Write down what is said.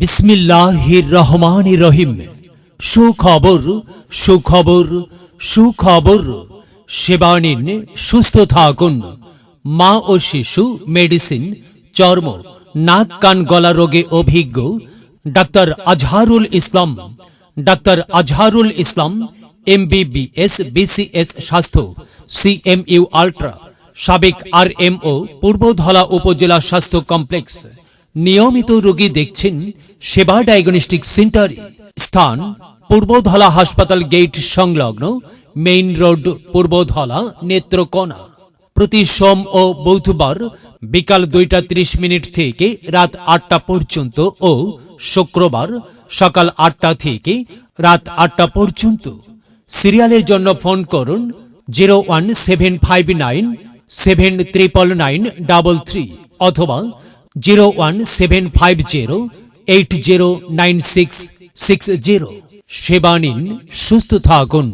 বিসমিল্লাহির রহমান রহিম। সুখবর সুখবর সুখবর। সেবা নিন সুস্থ থাকুন। মা ও শিশু, মেডিসিন, চর্ম, নাক, কান, গলা রোগে অভিজ্ঞ। Doctor Azharul Islam, doctor Azharul Islam M MBBS, BCS স্বাস্থ্য, সিএমইউ আল্ট্রা, সাবেক আর এমও পূর্বধলা উপজেলা স্বাস্থ্য কমপ্লেক্স। নিয়মিত রোগী দেখছেন সেবা ডায়াগনস্টিক সেন্টারে স্থান পূর্বধলা হাসপাতাল গেট সংলগ্ন মেইন রোড পূর্বধলা নেত্রকোনা। প্রতি সোম ও বুধবার বিকাল দুইটা ত্রিশ মিনিট থেকে রাত আটটা পর্যন্ত ও শুক্রবার সকাল আটটা থেকে রাত আটটা পর্যন্ত। সিরিয়ালের জন্য ফোন করুন zero one seven five nine seven triple nine double three অথবা zero one seven five zero eight zero nine six six zero. সেবা নিন, সুস্থ থাকুন।